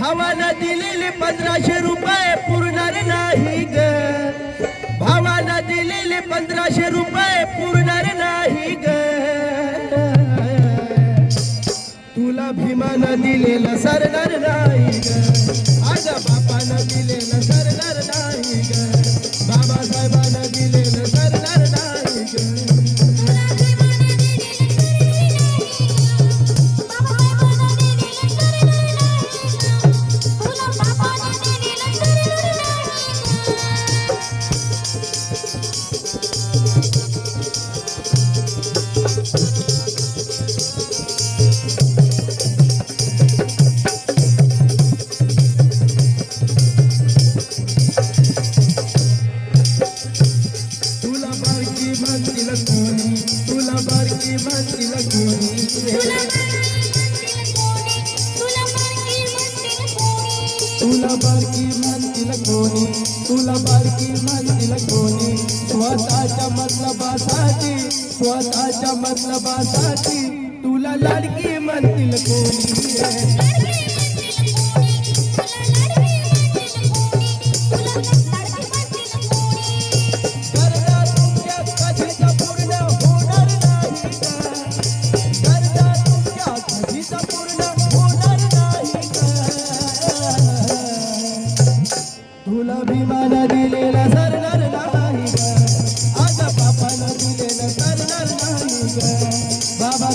भावानं दिलेले पंधराशे रुपये पुरणार नाही ग. भावानं दिलेले पंधराशे रुपये पुरणार नाही ग. तुला भीमानं दिलेलं सरणार बारकी म्हणतील कोणी तुला बारकी म्हणतील कोणी तुला बारकी म्हणतील कोणी स्वतःच्या मतलबासाठी स्वतःच्या मतलबासाठी तुला लाडकी म्हणतील कोणी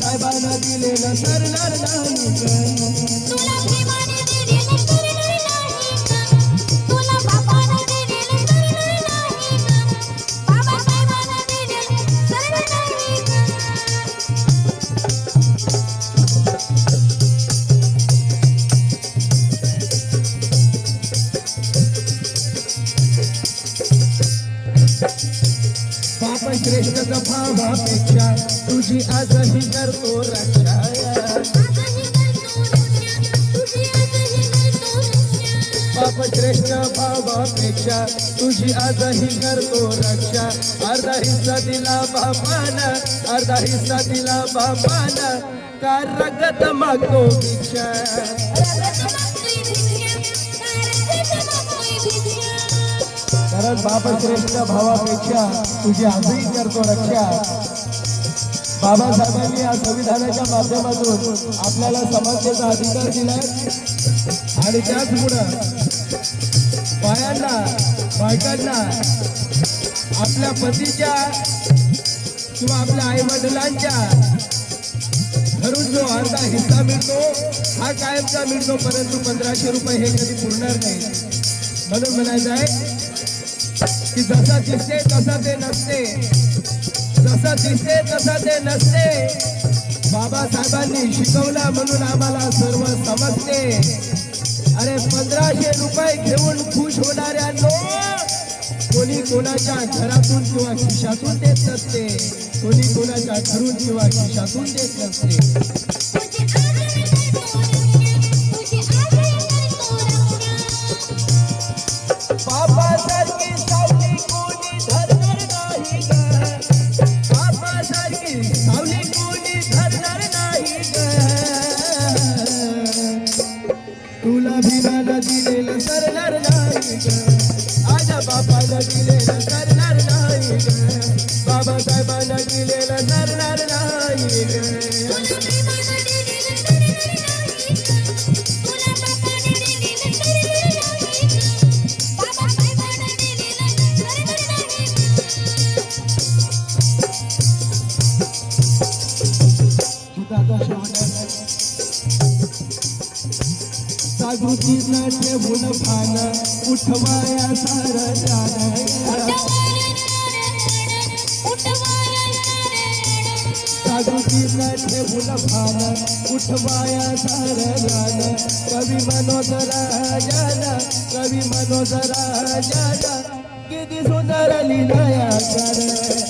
साहेबांना दिलेलं सरणार नाही श्रेष्ठ भावापेक्षा तुझी आजही करतो रक्षा. पाप श्रेष्ठ भावापेक्षा तुझी आजही करतो रक्षा. अर्धा हिस्सा दिला बापानं अर्धा हिस्सा दिला बापानं का रगत मागतो भिक्षा. कारण बापश्रेष्ठ भावापेक्षा तुझी आजही करतो रक्षा. बाबासाहेबांनी या संविधानाच्या माध्यमातून आपल्याला समस्येचा अधिकार दिलाय. आणि त्याचमुळं बायांना बायकांना आपल्या पतीच्या किंवा आपल्या आई वडिलांच्या घरून जो अर्धा हिस्सा मिळतो हा कायमचा मिळतो. परंतु पंधराशे रुपये हे कधी पुरणार नाही. म्हणून म्हणायचं आहे की जसा दिसते तसा ते नसते. जसा दिसते तसा ते नसते. बाबासाहेबांनी शिकवला म्हणून आम्हाला सर्व समजते. अरे पंधराशे रुपये घेऊन खुश होणाऱ्या कोणी कोणाच्या घरातून किंवा खिशातून देत नसते. कोणी कोणाच्या घरून किंवा खिशातून देत नसते. बापाला दिलेलं सरणार नाही ग बाबासाहेबांना दिलेलं सरणार नाही ग तुझा जागृतीनं ठेवून भान उठवाया सार जाण. जागृतीनं ठेवून भान उठवाया सार जाण. कवी मनोज जाना कवी मनोज जाना किती सुंदर लिलाया कर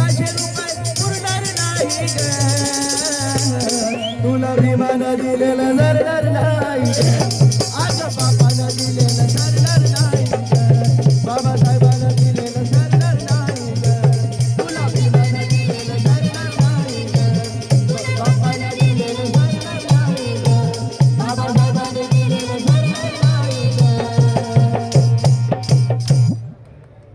la la la la.